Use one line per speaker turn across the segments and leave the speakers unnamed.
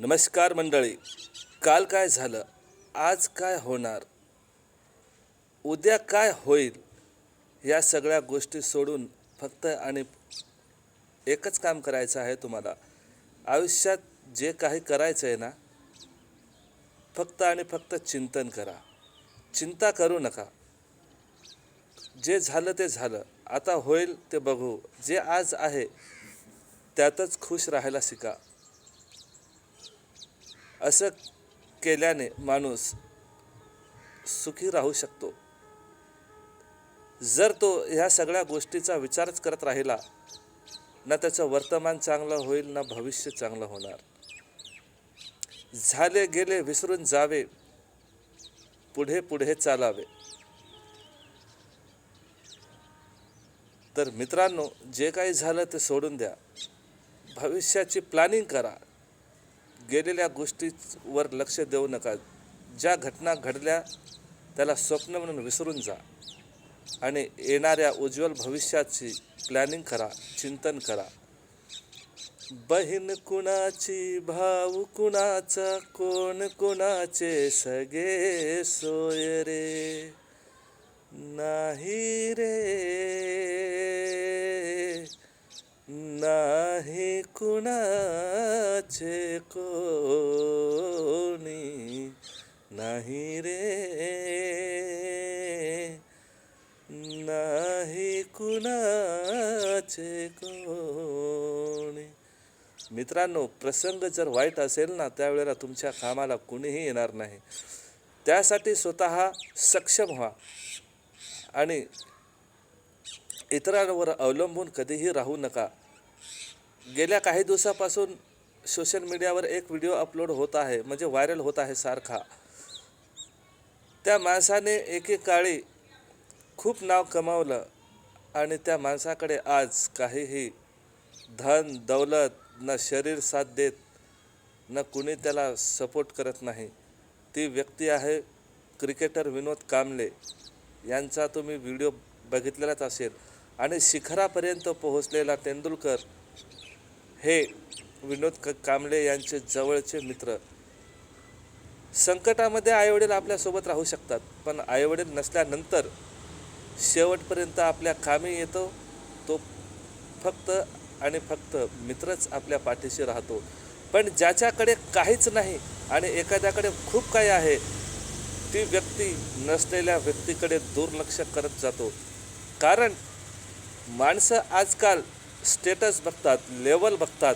नमस्कार मंडळी. काल काय झालं? आज काय होणार? उद्या काय होईल? या सगळ्या गोष्टी सोडून फक्त आणि एकच काम करायचं आहे तुम्हाला. आयुष्यात जे काही करायचं आहे ना फक्त आणि फक्त चिंतन करा. चिंता करू नका. जे झालं ते झालं. आता होईल ते बघू. जे आज आहे त्यातच खुश राहायला शिका. असं केल्याने माणूस सुखी राहू शकतो. जर तो ह्या सगळ्या गोष्टीचा विचारच करत राहिला ना त्याचं वर्तमान चांगलं होईल ना भविष्य चांगलं होणार. झाले गेले विसरून जावे पुढे पुढे चालावे. तर मित्रांनो जे काही झालं ते सोडून द्या. भविष्याची प्लॅनिंग करा. गेलेल्या गोष्टीवर लक्ष देऊ नका. ज्या घटना घडल्या त्याला स्वप्न म्हणून विसरून जा. आणि येणाऱ्या उज्ज्वल भविष्याची प्लॅनिंग करा चिंतन करा. बहीण कुणाची भाऊ कुणाचा कोण कुणाचे सगळे सोय रे? नाही रे. नाही कुणा कुणाचे कोणी नाही रे नाही कुणाचे कोणी मित्रांनो प्रसंग जर वाईट असेल ना त्यावेळेला तुमच्या कामाला कुणीही येणार नाही. त्यासाठी स्वतः सक्षम व्हा. आणि इतरांवर अवलंबून कधीही राहू नका. गेल्या काही दिवसापासून सोशल मीडियावर एक व्हिडिओ अपलोड होत आहे म्हणजे व्हायरल होत आहे सारखा. त्या माणसाने एकेकाळी खूप नाव कमावलं आणि त्या माणसाकडे आज काहीही धन दौलत न शरीर साथ देत न कुणी त्याला सपोर्ट करत नाही. ती व्यक्ती आहे क्रिकेटर विनोद कांबळे यांचा तुम्ही व्हिडिओ बघितलेलाच असेल. आणि शिखरापर्यंत पोहोचलेला तेंडुलकर हे विनोद क कांबळे यांचे जवळचे मित्र. संकटामध्ये आईवडील आपल्यासोबत राहू शकतात पण आईवडील नसल्यानंतर शेवटपर्यंत आपल्या कामी येतो तो फक्त आणि फक्त मित्रच आपल्या पाठीशी राहतो. पण ज्याच्याकडे काहीच नाही आणि एखाद्याकडे खूप काही आहे ती व्यक्ती नसलेल्या व्यक्तीकडे दुर्लक्ष करत जातो. कारण माणसं आजकाल स्टेटस बघतात लेवल बघतात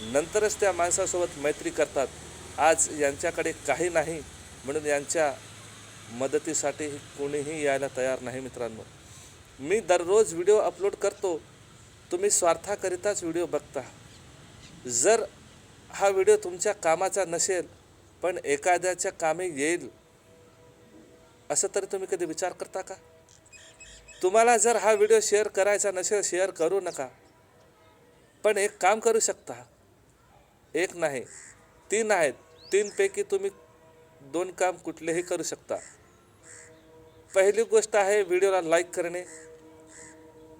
नंतरच त्या माणसासोबत मैत्री करतात. आज यांच्याकडे काही नाही म्हणून यांच्या मदतीसाठी कोणीही यायला तयार नाही मित्रांनो. मी दररोज व्हिडिओ अपलोड करतो. तुम्ही स्वार्थाकरिताच व्हिडिओ बघता. जर हा व्हिडिओ तुमच्या कामाचा नसेल पण एखाद्याच्या कामी येईल असं तरी तुम्ही कधी विचार करता का? तुम्हाला जर हा व्हिडिओ शेअर करायचा नसेल शेअर करू नका. पण एक काम करू शकता. एक नाही तीन आहेत. तीनपैकी तुम्ही दोन काम कुठलेही करू शकता. पहिली गोष्ट आहे व्हिडिओला लाईक करणे.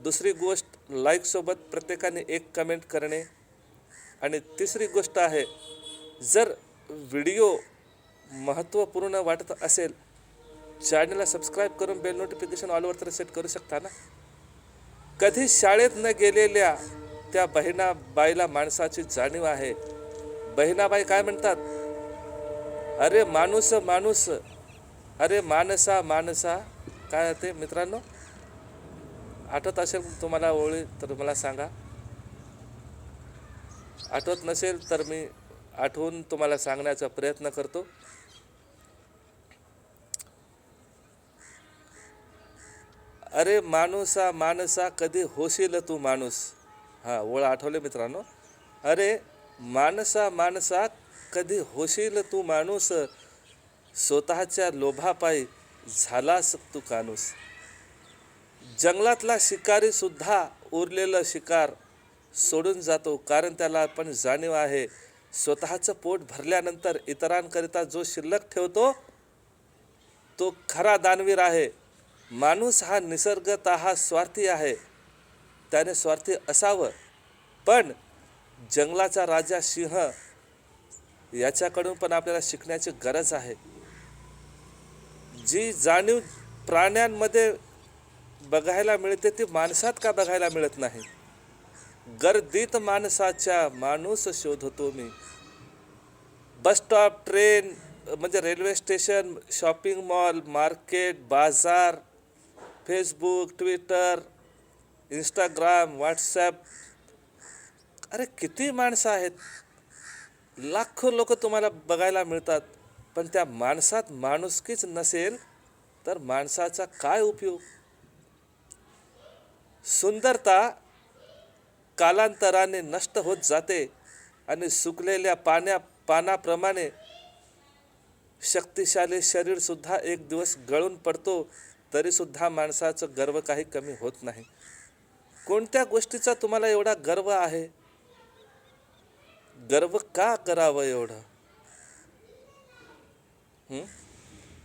दुसरी गोष्ट लाईकसोबत प्रत्येकाने एक कमेंट करणे. आणि तिसरी गोष्ट आहे जर व्हिडिओ महत्त्वपूर्ण वाटत असेल चॅनलला सबस्क्राईब करून बेल नोटिफिकेशन ऑलवर तर सेट करू शकता ना? कधी शाळेत न गेलेल्या त्या बहिणा बाईला माणसाची जाणीव आहे. बहिणाबाई काय म्हणतात? अरे माणूस माणूस. अरे माणसा माणसा. काय ते मित्रांनो? आठवत असेल तुम्हाला ओळी तर मला सांगा. आठवत नसेल तर मी आठवून तुम्हाला सांगण्याचा प्रयत्न करतो. अरे माणूसा माणसा कधी होशील तू माणूस? हां ओळ आठवले मित्रांनो? अरे माणसा माणसात कधी होशील तू माणूस? स्वतःच्या लोभापायी झालास तू कानूस. जंगलातला शिकारीसुद्धा उरलेलं शिकार सोडून जातो कारण त्याला पण जाणीव आहे. स्वतःचं पोट भरल्यानंतर इतरांकरिता जो शिल्लक ठेवतो तो खरा दानवीर आहे. माणूस हा निसर्गत हा स्वार्थी आहे. त्याने स्वार्थी असावं. पण जंगलाचा राजा सिंह याच्याकडून पण आपल्याला शिकण्याची गरज आहे. जी जाणीव प्राण्यांमध्ये बघायला मिळते ती माणसात का बघायला मिळत नाही? गर्दीत माणसाच्या माणूस शोधतो मी. बस स्टॉप ट्रेन म्हणजे railway station shopping mall market बाजार फेसबुक ट्विटर इंस्टाग्राम व्हॉट्सॲप अरे किती माणसं आहेत? लाखो लोक तुम्हाला बघायला मिळतात पण त्या माणसात माणुसकीच नसेल तर माणसाचा काय उपयोग? सुंदरता कालांतराने नष्ट होत जाते आणि सुकलेल्या पाण्या पानाप्रमाणे शक्तिशाली शरीरसुद्धा एक दिवस गळून पडतो तरीसुद्धा माणसाचं गर्व काही कमी होत नाही. कोणत्या गोष्टीचा तुम्हाला एवढा गर्व आहे? गर्व का करावं एवढं?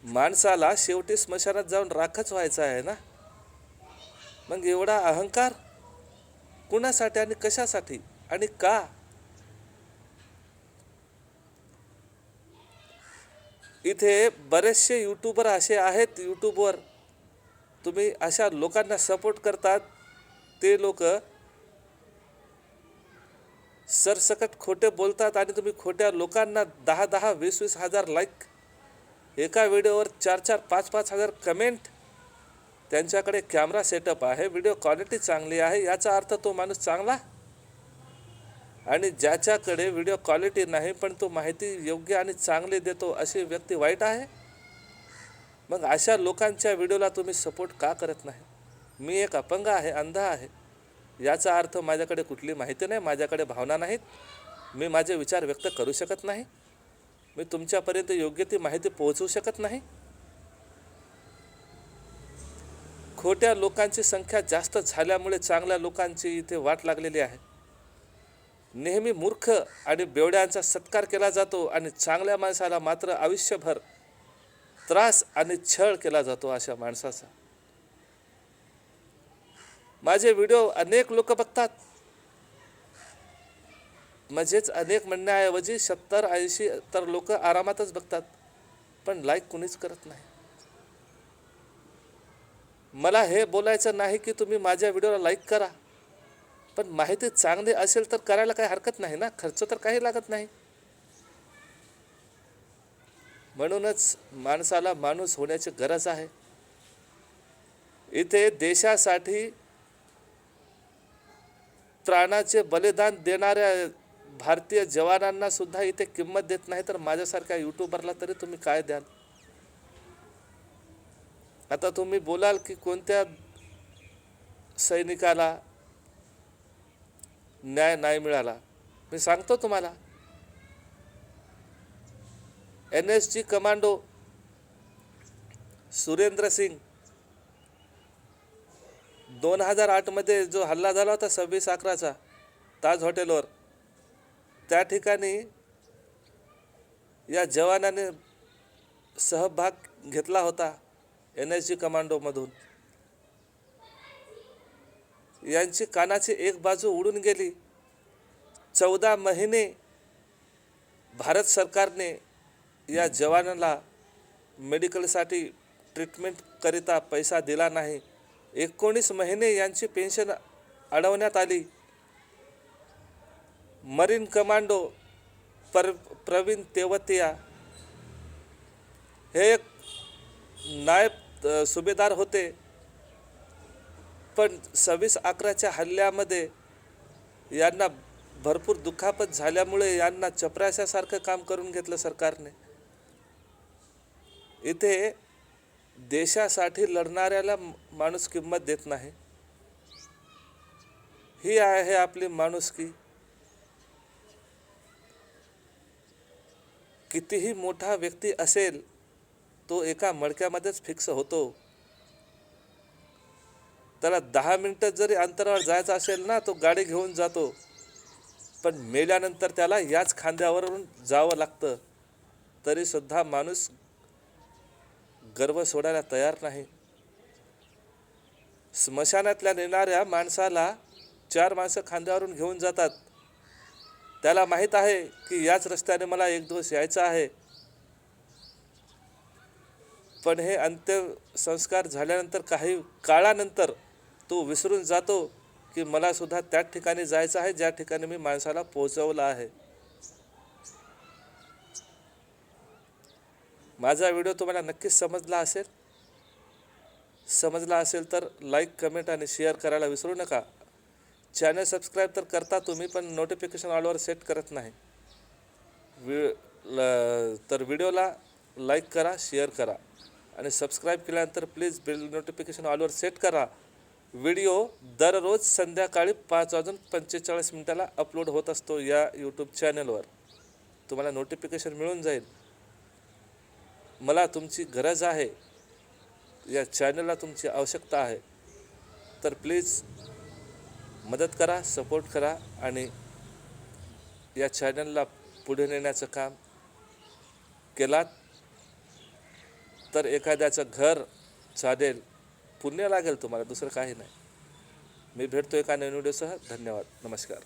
माणसाला शेवटी स्मशानात जाऊन राखच व्हायचं आहे ना? मग एवढा अहंकार कुणासाठी आणि कशासाठी आणि का? इथे बरेचसे यूट्यूबर असे आहेत यूट्यूबवर तुम्ही अशा लोकांना सपोर्ट करतात. ते लोक सरसकट खोटे बोलतात आणि तुम्ही खोट्या लोकांना दहा दहा वीस वीस हजार लाईक एका व्हिडिओवर चार चार पाच पाच हजार कमेंट त्यांच्याकडे कॅमेरा सेटअप आहे. व्हिडिओ क्वालिटी चांगली आहे. याचा अर्थ तो माणूस चांगला आणि ज्याच्याकडे व्हिडिओ क्वालिटी नाही पण तो माहिती योग्य आणि चांगली देतो अशी व्यक्ती वाईट आहे. मग अशा लोकांच्या व्हिडिओला तुम्ही सपोर्ट का करत नाही? मी एक अपंग आहे अंध आहे. याचा अर्थ माझ्याकडे कुठली माहिती नाही माझ्याकडे भावना नाहीत. मी माझे विचार व्यक्त करू शकत नाही. मी तुमच्यापर्यंत योग्य ती माहिती पोहोचवू शकत नाही. खोट्या लोकांची संख्या जास्त झाल्यामुळे चांगल्या लोकांची इथे वाट लागलेली आहे. नेहमी मूर्ख आणि बेवड्यांचा सत्कार केला जातो आणि चांगल्या माणसाला मात्र आयुष्यभर त्रास आणि छळ केला जातो अशा माणसाचा. माझे व्हिडिओ अनेक लोक बघतात. म्हणजेच अनेक म्हणण्याऐवजी सत्तर ऐंशी तर लोक आरामातच बघतात. पण लाईक कुणीच करत नाही. मला हे बोलायचं नाही की तुम्ही माझ्या व्हिडिओला लाईक करा. पण माहिती चांगली असेल तर करायला काही हरकत नाही ना? खर्च तर काही लागत नाही. म्हणूनच माणसाला माणूस होण्याची गरज आहे. इथे देशासाठी प्राणाचे बलिदान देणाऱ्या भारतीय जवानांना सुद्धा इथे किंमत देत नाही तर माझ्यासारख्या यूट्यूबरला तरी तुम्ही काय द्याल? आता तुम्ही बोलाल की कोणत्या सैनिकाला न्याय नाही मिळाला? मी सांगतो तुम्हाला. N S G commando Surendra Singh दोन हजार आठमध्ये जो हल्ला झाला होता सव्वीस अकराचा ताज हॉटेलवर त्या ठिकाणी या जवानाने सहभाग घेतला होता एन एस जी कमांडोमधून. यांची कानाची एक बाजू उडून गेली. चौदा महिने भारत सरकारने या जवानाला मेडिकलसाठी ट्रीटमेंटकरिता पैसा दिला नाही. एकोणीस महिने यांची पेन्शन अडवण्यात आली. मरीन कमांडो पर प्रवीण तेवतिया हे एक नायब सुभेदार होते. पण सव्वीस अकराच्या हल्ल्यामध्ये यांना भरपूर दुखापत झाल्यामुळे यांना चपराशासारखं काम करून घेतलं सरकारने. इथे देशासाठी लढणाऱ्याला माणूस किंमत देत नाही. ही आहे आपली माणुसकी. कितीही मोठा व्यक्ती असेल तो एका मडक्यामध्येच फिक्स होतो. त्याला दहा मिनटं जरी अंतरावर जायचं असेल ना तो गाडी घेऊन जातो. पण मेल्यानंतर त्याला याच खांद्यावरून जावं लागतं. तरीसुद्धा माणूस गर्व सोडायला तयार नाही. स्मशानातल्या नेणाऱ्या माणसाला चार माणसं खांद्यावरून घेऊन जातात. त्याला माहीत आहे की याच रस्त्याने मला एक दिवस यायचं आहे. पण हे अंत्यसंस्कार झाल्यानंतर काही काळानंतर तो विसरून जातो की मला सुद्धा त्याच ठिकाणी जायचं आहे ज्या ठिकाणी मी माणसाला पोहोचवलं आहे. माझा व्हिडिओ तुम्हाला नक्कीच समजला असेल. समजला असेल तर लाईक कमेंट आणि शेअर करायला विसरू नका. चॅनल सबस्क्राईब तर करता तुम्ही पण नोटिफिकेशन ऑलवर सेट करत नाही. वि ल तर व्हिडिओला लाईक करा शेअर करा. आणि सबस्क्राईब केल्यानंतर प्लीज बिल नोटिफिकेशन ऑलवर सेट करा. व्हिडिओ दररोज संध्याकाळी पाच वाजून पंचेचाळीस मिनिटाला अपलोड होत असतो या यूट्यूब चॅनलवर तुम्हाला नोटिफिकेशन मिळून जाईल. मला तुमची गरज आहे या चॅनलला तुमची आवश्यकता आहे तर प्लीज मदत करा सपोर्ट करा आणि या चॅनलला पुढे नेण्याचं काम केलात तर एखाद्याचं घर चालेल पुण्य लागेल तुम्हाला दुसरं काही नाही. मी भेटतो एका नवीन व्हिडिओसह धन्यवाद. नमस्कार.